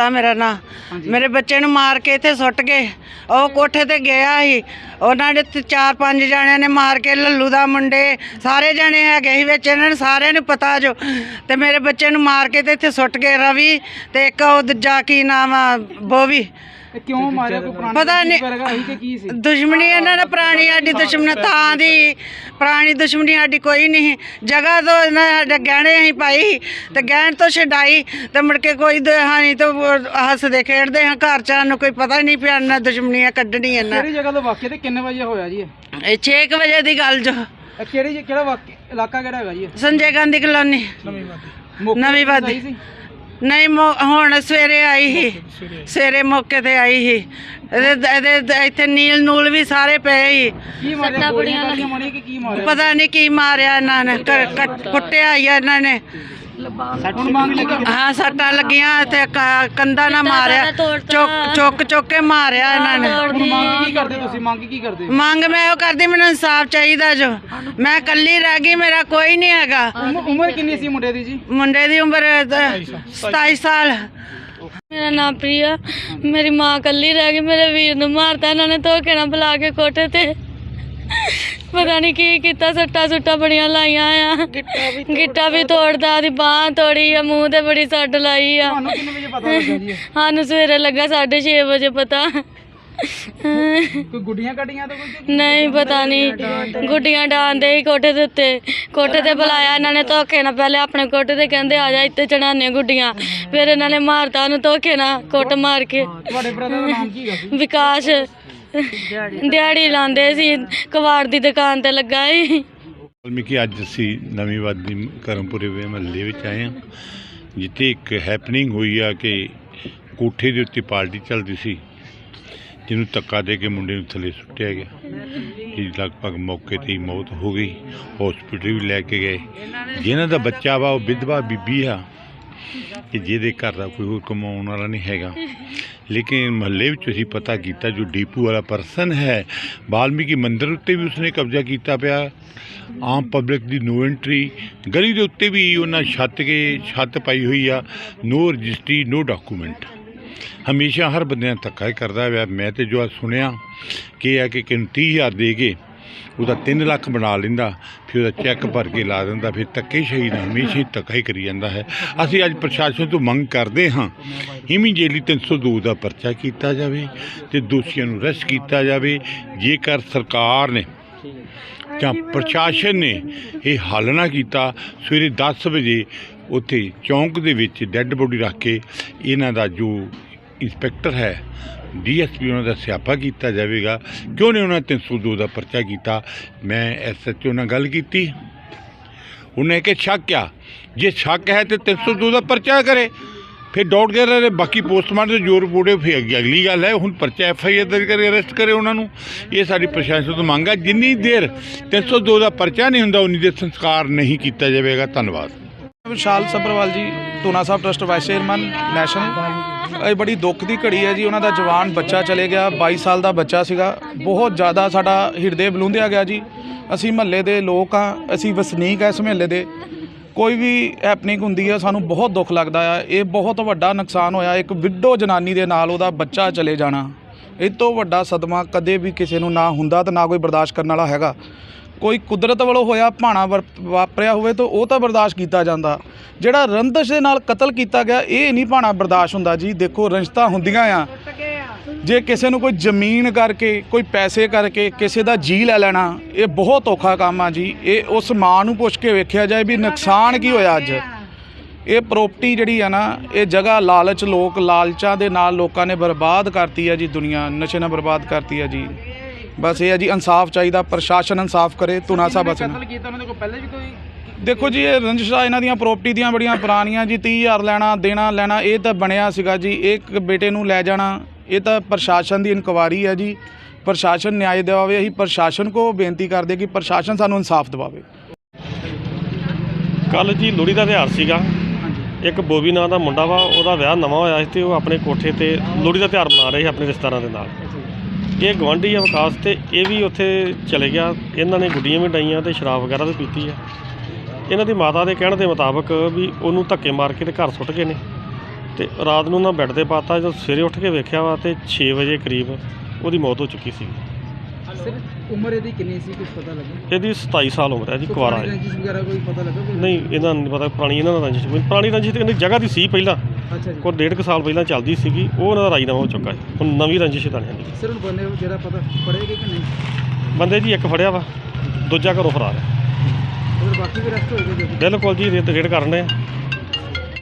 ਤਾਂ ਮੇਰਾ ਨਾਂ। ਮੇਰੇ ਬੱਚੇ ਨੂੰ ਮਾਰ ਕੇ ਇੱਥੇ ਸੁੱਟ ਗਏ। ਉਹ ਕੋਠੇ ਤੇ ਗਿਆ ਸੀ। ਉਹਨਾਂ ਨੇ ਤੇ ਚਾਰ ਪੰਜ ਜਣਿਆਂ ਨੇ ਮਾਰ ਕੇ ਲੱਲੂ ਦਾ ਮੁੰਡੇ ਸਾਰੇ ਜਣੇ ਹੈਗੇ ਸੀ ਵਿੱਚ। ਇਹਨਾਂ ਨੂੰ ਸਾਰਿਆਂ ਨੂੰ ਪਤਾ ਜੋ। ਤੇ ਮੇਰੇ ਬੱਚੇ ਨੂੰ ਮਾਰ ਕੇ ਤੇ ਇੱਥੇ ਸੁੱਟ ਗਏ ਰਵੀ ਤੇ ਇੱਕ ਉਹ ਦੂਜਾ ਕੀ ਨਾਮ ਆ ਬੋਵੀ। ਇਹ ਕਿਉਂ ਮਾਰਿਆ ਕੋਈ ਪੁਰਾਣੀ ਪਤਾ ਨਹੀਂ ਵਰਗਾ ਸੀ ਕਿ ਕੀ ਸੀ? ਦੁਸ਼ਮਣੀ ਇਹਨਾਂ ਨਾਲ ਪੁਰਾਣੀ ਸਾਡੀ ਦੁਸ਼ਮਣੀ ਤਾਂ ਦੀ ਪੁਰਾਣੀ ਦੁਸ਼ਮਣੀ ਸਾਡੀ ਕੋਈ ਨਹੀਂ ਜਗ੍ਹਾ ਤੋਂ ਇਹਨਾਂ ਸਾਡੇ ਗਹਿਣੇ ਅਸੀਂ ਪਾਈ ਤੇ ਗਹਿਣ ਤੋਂ ਛਡਾਈ ਤੇ ਮੁੜ ਕੇ ਕੋਈ ਹਾਨੀ ਤੋਂ ਹੱਸਦੇ ਖੇਡਦੇ ਹਾਂ। ਘਰ ਚ ਸਾਨੂੰ ਕੋਈ ਪਤਾ ਹੀ ਨਹੀਂ ਪਿਆ ਇਹਨਾਂ ਦੁਸ਼ਮਣੀਆਂ ਕੱਢਣੀ ਇਹਨਾਂ। ਕਿਹੜੀ ਜਗ੍ਹਾ ਤੋਂ ਵਾਕਿਆ ਤੇ ਕਿੰਨੇ ਵਜੇ ਹੋਇਆ ਜੀ ਇਹ? ਇਹ 6 ਵਜੇ ਦੀ ਗੱਲ ਜੋ। ਇਹ ਕਿਹੜੀ ਕਿਹੜਾ ਵਾਕਿਆ ਇਲਾਕਾ ਕਿਹੜਾ ਹੈਗਾ ਜੀ ਇਹ? ਸੰਜੇ ਗਾਂਧੀ ਕਲੋਨੀ। ਨਵੀਂ ਵਾਦੀ। ਆਈ ਸੀ? ਨਹੀਂ ਮੌ- ਹੁਣ ਸਵੇਰੇ ਆਈ ਸੀ। ਸਵੇਰੇ ਮੌਕੇ ਤੇ ਆਈ ਸੀ। ਇਹਦੇ ਇਹਦੇ ਇੱਥੇ ਨੀਲ ਨੂਲ ਵੀ ਸਾਰੇ ਪਏ ਸੀ। ਕੀ ਮਾਰਿਆ? ਗੋਲੀਆਂ ਕਾਲੀਆਂ ਮਾਰੀਆਂ ਕਿ ਕੀ ਮਾਰਿਆ? ਪਤਾ ਨਹੀਂ ਕੀ ਮਾਰਿਆ ਇਹਨਾਂ ਨੇ। ਕ- ਕੱਟ- ਕੁੱਟਿਆ ਹੀ ਆ ਇਹਨਾਂ ਨੇ। ਹਾਂ ਸੱਟਾਂ ਲੱਗੀਆਂ ਤੇ ਕ- ਕੰਧਾਂ ਨਾਲ ਮਾਰਿਆ। ਚੁੱਕ ਚੁੱਕ ਚੁੱਕ ਕੇ ਮਾਰਿਆ ਇਹਨਾਂ ਨੇ। ਮੰਗ ਕੀ ਕਰਦੇ ਤੁਸੀਂ? ਮੰਗ ਕੀ ਕਰਦੇ? ਮੰਗ ਮੈਂ ਉਹ ਕਰਦੀ ਮੈਨੂੰ ਇਨਸਾਫ ਚਾਹੀਦਾ ਜੋ। ਮੈਂ ਇਕੱਲੀ ਰਹਿ ਗਈ ਮੇਰਾ ਕੋਈ ਨਹੀਂ ਹੈਗਾ। ਉਮ- ਉਮਰ ਕਿੰਨੀ ਸੀ ਮੁੰਡੇ ਦੀ ਜੀ? ਮੁੰਡੇ ਦੀ ਉਮਰ 27 ਸਾਲ। ਮੇਰਾ ਨਾਮ ਪ੍ਰਿਆ। ਮੇਰੀ ਮਾਂ ਇਕੱਲੀ ਰਹਿ ਗਈ ਮੇਰੇ ਵੀਰ ਨੂੰ ਮਾਰਤਾ ਇਹਨਾਂ ਨੇ ਧੋਕੇ ਨਾਲ ਬੁਲਾ ਕੇ ਕੋਠੇ ਤੇ। ਪਤਾ ਨਹੀਂ ਕੀ ਕੀਤਾ ਸੱਟਾਂ ਸੁੱਟਾਂ ਬੜੀਆਂ ਲਾਈਆਂ ਆ। ਗਿੱਟਾ ਵੀ ਤੋੜਦਾ ਉਹਦੀ ਬਾਹ ਤੋੜੀ ਆ ਮੂੰਹ ਤੇ ਬੜੀ ਸੱਟ ਲਾਈ ਆ। ਤੁਹਾਨੂੰ ਕਿੰਨੇ ਵਜੇ ਪਤਾ ਲੱਗਾ ਜੀ ਇਹ? ਸਾਨੂੰ ਸਵੇਰੇ ਲੱਗਾ 6:30 ਵਜੇ ਪਤਾ। ਕੋਈ ਗੁੱਡੀਆਂ ਕੱਢੀਆਂ ਤਾਂ ਕੋਈ ਨਹੀਂ ਪਤਾ ਨਹੀਂ ਗੁੱਡੀਆਂ ਡਾਂਦੇ ਹੀ ਕੋਠੇ ਦੇ ਉੱਤੇ। ਕੋਠੇ ਤੇ ਬੁਲਾਇਆ ਇਹਨਾਂ ਨੇ ਧੋਕੇ ਨਾਲ। ਪਹਿਲੇ ਆਪਣੇ ਕੋਠੇ ਤੇ ਕਹਿੰਦੇ ਆ ਜਾ ਇੱਥੇ ਚੜਾਨੇ ਗੁੱਡੀਆਂ। ਫਿਰ ਇਹਨਾਂ ਨੇ ਮਾਰਤਾ ਉਹਨੂੰ ਧੋਕੇ ਨਾਲ ਕੁੱਟ ਮਾਰ ਕੇ। ਤੁਹਾਡੇ ਬ੍ਰਦਰ ਦਾ ਨਾਮ ਕੀ ਹੈਗਾ ਸੀ? ਵਿਕਾਸ। ਦਿਹਾੜੀ ਲਾਉਂਦੇ ਸੀ ਕਵਾੜ ਦੀ ਦੁਕਾਨ ਤੇ ਲੱਗਾ ਸੀ। ਵਾਲਮੀਕੀ, ਅੱਜ ਅਸੀਂ ਨਵੀਂ ਵਾਦੀ ਕਰਮਪੁਰੇ ਵੇ ਮਹੱਲੇ ਵਿੱਚ ਆਏ ਹਾਂ, ਜਿੱਥੇ ਇੱਕ ਹੈਪਨਿੰਗ ਹੋਈ ਆ ਕਿ ਕੋਠੇ ਦੇ ਉੱਤੇ ਪਾਰਟੀ ਚੱਲਦੀ ਸੀ, ਜਿਹਨੂੰ ਧੱਕਾ ਦੇ ਕੇ ਮੁੰਡੇ ਨੂੰ ਥੱਲੇ ਸੁੱਟਿਆ ਗਿਆ। ਇਹ ਲਗਭਗ ਮੌਕੇ ਤੇ ਹੀ ਮੌਤ ਹੋ ਗਈ। ਹਸਪੀਟਲ ਵੀ ਲੈ ਕੇ ਗਏ। ਜਿਹਨਾਂ ਦਾ ਬੱਚਾ ਵਾ, ਉਹ ਵਿਧਵਾ ਬੀਬੀ ਆ, ਕਿ ਜਿਹਦੇ ਘਰ ਦਾ ਕੋਈ ਹੋਰ ਕਮਾਉਣ ਵਾਲਾ ਨਹੀਂ ਹੈਗਾ। ਲੇਕਿਨ ਮਹੱਲੇ ਵਿੱਚ ਅਸੀਂ ਪਤਾ ਕੀਤਾ ਜੋ ਡੀਪੂ ਵਾਲਾ ਪਰਸਨ ਹੈ ਵਾਲਮੀਕੀ ਮੰਦਿਰ ਉੱਤੇ ਵੀ ਉਸਨੇ ਕਬਜ਼ਾ ਕੀਤਾ ਪਿਆ। ਆਮ ਪਬਲਿਕ ਦੀ ਨੋ ਐਂਟਰੀ, ਗਲੀ ਦੇ ਉੱਤੇ ਵੀ ਉਹਨਾਂ ਛੱਤ ਕੇ ਛੱਤ ਪਾਈ ਹੋਈ ਆ, ਨੋ ਰਜਿਸਟਰੀ, ਨੋ ਡਾਕੂਮੈਂਟ। ਹਮੇਸ਼ਾ ਹਰ ਬੰਦੇ ਨਾਲ ਧੱਕਾ ਹੀ ਕਰਦਾ ਹੋਇਆ ਮੈਂ ਤੇ ਜੋ ਸੁਣਿਆ ਕਿ ਆ ਕਿ ਕਿਨ 30000 ਦੇ ਕੇ ਉਹਦਾ 3 ਲੱਖ ਬਣਾ ਲੈਂਦਾ। ਫਿਰ ਉਹਦਾ ਚੈੱਕ ਭਰ ਕੇ ਲਾ ਦਿੰਦਾ, ਫਿਰ ਧੱਕੇ ਸ਼ਹੀਦ ਹਮੇਸ਼ਾ ਹੀ ਧੱਕਾ ਹੀ ਕਰੀ ਜਾਂਦਾ ਹੈ। ਅਸੀਂ ਅੱਜ ਪ੍ਰਸ਼ਾਸਨ ਤੋਂ ਮੰਗ ਕਰਦੇ ਹਾਂ ਇਮੀਡੀਏਟਲੀ 302 ਦਾ ਪਰਚਾ ਕੀਤਾ ਜਾਵੇ ਤੇ ਦੋਸ਼ੀਆਂ ਨੂੰ ਅਰੈਸਟ ਕੀਤਾ ਜਾਵੇ, ਜੇਕਰ ਸਰਕਾਰ ਨੇ ਜਾਂ ਪ੍ਰਸ਼ਾਸਨ ਨੇ ਇਹ ਹੱਲ ਨਾ ਕੀਤਾ, ਸਵੇਰੇ 10 ਵਜੇ ਉੱਥੇ ਚੌਂਕ ਦੇ ਵਿੱਚ ਡੈੱਡ ਬੋਡੀ ਰੱਖ ਕੇ ਇਹਨਾਂ ਦਾ ਜੋ ਇੰਸਪੈਕਟਰ ਹੈ। ਡੀਐਸਪੀ ਉਹਨਾਂ ਦਾ ਸਿਆਪਾ ਕੀਤਾ ਜਾਵੇਗਾ। ਕਿਉਂ ਨਹੀਂ ਉਹਨਾਂ 302 ਦਾ ਪਰਚਾ ਕੀਤਾ? ਮੈਂ ਐਸਐਚਓ ਨਾਲ ਗੱਲ ਕੀਤੀ। ਉਹਨੇ ਕਿ ਸ਼ੱਕ ਆ। ਜੇ ਸ਼ੱਕ ਹੈ ਤੇ 302 ਦਾ ਪਰਚਾ ਕਰੇ। ਫਿਰ ਡਾਊਟ ਕਰ ਰਹੇ ਬਾਕੀ ਪੋਸਟਮਾਰਟਮ ਦੇ ਜੋਰ ਪੋੜੇ ਫਿਰ ਅੱਗੇ ਅਗਲੀ ਗੱਲ ਹੈ। ਹੁਣ ਪਰਚਾ ਐਫ ਆਈ ਆਰ ਦਰਜ ਕਰੇ, ਅਰੈਸਟ ਕਰੇ ਉਹਨਾਂ ਨੂੰ। ਇਹ ਸਾਡੀ ਪ੍ਰਸ਼ਾਸਨ ਤੋਂ ਮੰਗ ਹੈ ਜਿੰਨੀ ਦੇਰ 302 ਦਾ ਪਰਚਾ ਨਹੀਂ ਹੁੰਦਾ, ਉਨੀ ਦੇਰ ਸੰਸਕਾਰ ਨਹੀਂ ਕੀਤਾ ਜਾਵੇਗਾ। ਧੰਨਵਾਦ। Vishal Sabharwal ji Tuna Sahib trust vice chairman national ਇਹ ਬੜੀ ਦੁੱਖ ਦੀ ਘੜੀ ਹੈ ਜੀ, ਉਹਨਾਂ ਦਾ ਜਵਾਨ ਬੱਚਾ ਚਲੇ ਗਿਆ 22 ਸਾਲ ਦਾ ਬੱਚਾ ਸੀਗਾ। ਬਹੁਤ ਜ਼ਿਆਦਾ ਸਾਡਾ ਹਿਰਦੇ ਬਲੂੰਦਿਆ ਗਿਆ ਜੀ। ਅਸੀਂ ਮਹੱਲੇ ਦੇ ਲੋਕ ਆ ਅਸੀਂ ਵਸਨੀਕ ਆ ਇਸ ਮਹੱਲੇ ਦੇ। ਕੋਈ ਵੀ ਹੈਪਨਿੰਗ ਹੁੰਦੀ ਹੈ, ਸਾਨੂੰ ਬਹੁਤ ਦੁੱਖ ਲੱਗਦਾ ਆ। ਇਹ ਬਹੁਤ ਵੱਡਾ ਨੁਕਸਾਨ ਹੋਇਆ, ਇੱਕ ਵਿਡੋ ਜਨਾਨੀ ਦੇ ਨਾਲ ਉਹਦਾ ਬੱਚਾ ਚਲੇ ਜਾਣਾ। ਇਹ ਤੋਂ ਵੱਡਾ ਸਦਮਾ ਕਦੇ ਵੀ ਕਿਸੇ ਨੂੰ ਨਾ ਹੁੰਦਾ ਤੇ ਨਾ ਕੋਈ ਬਰਦਾਸ਼ਤ ਕਰਨ ਵਾਲਾ ਹੈਗਾ। ਕੋਈ ਕੁਦਰਤ ਵੱਲੋਂ ਹੋਇਆ ਭਾਣਾ ਵਰ- ਵਾਪਰਿਆ ਹੋਵੇ ਤਾਂ ਉਹ ਤਾਂ ਬਰਦਾਸ਼ਤ ਕੀਤਾ ਜਾਂਦਾ। ਜਿਹੜਾ ਰੰਦਸ਼ ਦੇ ਨਾਲ ਕਤਲ ਕੀਤਾ ਗਿਆ, ਇਹ ਨਹੀਂ ਭਾਣਾ ਬਰਦਾਸ਼ਤ ਹੁੰਦਾ ਜੀ। ਦੇਖੋ ਰੰਜਤਾ ਹੁੰਦੀਆਂ ਆ। ਜੇ ਕਿਸੇ ਨੂੰ ਕੋਈ ਜ਼ਮੀਨ ਕਰਕੇ, ਕੋਈ ਪੈਸੇ ਕਰਕੇ ਕਿਸੇ ਦਾ ਜੀ ਲੈ ਲੈਣਾ, ਇਹ ਬਹੁਤ ਔਖਾ ਕੰਮ ਆ ਜੀ। ਇਹ ਉਸ ਮਾਂ ਨੂੰ ਪੁੱਛ ਕੇ ਵੇਖਿਆ ਜਾਏ ਵੀ ਨੁਕਸਾਨ ਕੀ ਹੋਇਆ ਅੱਜ। ਇਹ ਪ੍ਰਾਪਰਟੀ ਜਿਹੜੀ ਆ ਨਾ, ਇਹ ਜਗ੍ਹਾ ਲਾਲਚ ਲੋਕ ਲਾਲਚਾਂ ਦੇ ਨਾਲ ਲੋਕਾਂ ਨੇ ਬਰਬਾਦ ਕਰਤੀ ਆ ਜੀ, ਦੁਨੀਆ ਨਸ਼ੇ ਨਾਲ ਬਰਬਾਦ ਕਰਤੀ ਆ ਜੀ। ਬਸ ਇਹ ਆ ਜੀ ਇਨਸਾਫ ਚਾਹੀਦਾ ਪ੍ਰਸ਼ਾਸਨ ਇਨਸਾਫ ਕਰੇ ਤੁਨਾ ਸਾਹਿਬ ਬਸਨ ਕਤਲ ਕੀਤਾ ਉਹਨਾਂ ਦੇ ਕੋਲ? ਪਹਿਲੇ ਵੀ ਕੋਈ ਦੇਖੋ ਜੀ ਇਹ ਰੰਜਿਸ਼ਾਂ ਇਹਨਾਂ ਦੀਆਂ ਪ੍ਰਾਪਰਟੀ ਦੀਆਂ ਬੜੀਆਂ ਪੁਰਾਣੀਆਂ ਜੀ 30000 ਲੈਣਾ ਦੇਣਾ ਲੈਣਾ ਇਹ ਤਾਂ ਬਣਿਆ ਸੀਗਾ ਜੀ ਇਹ ਇੱਕ ਬੇਟੇ ਨੂੰ ਲੈ ਜਾਣਾ ਇਹ ਤਾਂ ਪ੍ਰਸ਼ਾਸਨ ਦੀ ਇਨਕੁਆਰੀ ਹੈ ਜੀ। ਪ੍ਰਸ਼ਾਸਨ ਨਿਆਂ ਦਿਵਾਵੇ ਅਸੀਂ ਪ੍ਰਸ਼ਾਸਨ ਕੋ ਬੇਨਤੀ ਕਰਦੇ ਕਿ ਪ੍ਰਸ਼ਾਸਨ ਸਾਨੂੰ ਇਨਸਾਫ ਦਿਵਾਵੇ। ਕੱਲ ਜੀ ਲੋਹੜੀ ਦਾ ਤਿਉਹਾਰ ਸੀਗਾ। ਇੱਕ ਬੋਬੀ ਨਾਂ ਦਾ ਮੁੰਡਾ ਵਾ ਉਹਦਾ ਵਿਆਹ ਨਵਾਂ ਹੋਇਆ ਸੀ ਤੇ ਉਹ ਆਪਣੇ ਕੋਠੇ ਤੇ ਲੋਹੜੀ ਦਾ ਤਿਉਹਾਰ ਮਨਾ ਰਹੇ ਸੀ ਆਪਣੇ ਰਿਸ਼ਤੇਦਾਰਾਂ ਦੇ ਨਾਲ। ਇਹ ਗਵਾਂਢੀ ਆ ਵਿਕਾਸ ਤੇ ਇਹ ਵੀ ਉੱਥੇ ਚਲੇ ਗਿਆ। ਇਹਨਾਂ ਨੇ ਗੁੱਡੀਆਂ ਵੀ ਡਾਈਆਂ ਤੇ ਸ਼ਰਾਬ ਵਗੈਰਾ ਵੀ ਪੀਤੀ ਆ। ਇਹਨਾਂ ਦੀ ਮਾਤਾ ਦੇ ਕਹਿਣ ਦੇ ਮੁਤਾਬਕ ਵੀ ਉਹਨੂੰ ਧੱਕੇ ਮਾਰ ਕੇ ਤੇ ਘਰ ਸੁੱਟ ਗਏ ਨੇ। ਤੇ ਰਾਤ ਨੂੰ ਨਾ ਬੈੱਡ ਤੇ ਪਾਤਾ ਜਦੋਂ ਸਵੇਰੇ ਉੱਠ ਕੇ ਵੇਖਿਆ ਵਾ ਤੇ 6 ਵਜੇ ਕਰੀਬ ਉਹਦੀ ਮੌਤ ਹੋ ਚੁੱਕੀ ਸੀ ਉਮਰ ਇਹਦੀ ਕਿੰਨੀ ਸੀ? ਕੁਝ ਪਤਾ ਲੱਗਾ? ਇਹਦੀ 27 ਸਾਲ ਉਮਰ ਹੈ ਜੀ ਕੁਆਰਾ ਹੈ। ਨਹੀਂ ਇਹਨਾਂ ਨੂੰ ਪਤਾ ਪੁਰਾਣੀ ਇਹਨਾਂ ਦਾ ਰੰਜਿਸ਼ ਪੁਰਾਣੀ ਰੰਜਿਸ਼ ਤੇ ਕਹਿੰਦੇ ਜਗ੍ਹਾ ਦੀ ਸੀ ਪਹਿਲਾਂ। ਅੱਛਾ ਜੀ। ਕੋਈ ਡੇਢ ਕੁ ਸਾਲ ਪਹਿਲਾਂ ਚੱਲਦੀ ਸੀਗੀ ਉਹ ਉਹਨਾਂ ਦਾ ਰਾਜੀਨਾਮਾ ਹੋ ਚੁੱਕਾ ਹੈ ਹੁਣ ਨਵੀਂ ਰੰਜਿਸ਼ ਤਾਂ ਨਹੀਂ ਹੈਗੀ। ਸਰ ਹੁਣ ਬੰਦੇ ਨੂੰ ਜਿਹੜਾ ਪਤਾ ਪੜੇਗਾ ਕਿ ਨਹੀਂ? ਬੰਦੇ ਜੀ ਇੱਕ ਫੜਿਆ ਵਾ ਦੂਜਾ ਘਰੋਂ ਫਰਾਰ ਹੈ। ਅਗਰ ਬਾਕੀ ਵੀ ਰੈਸਟ ਹੋਏਗਾ ਜੀ ਬਿਲਕੁਲ ਜੀ ਰੇਡ ਰੇਡ ਕਰਨ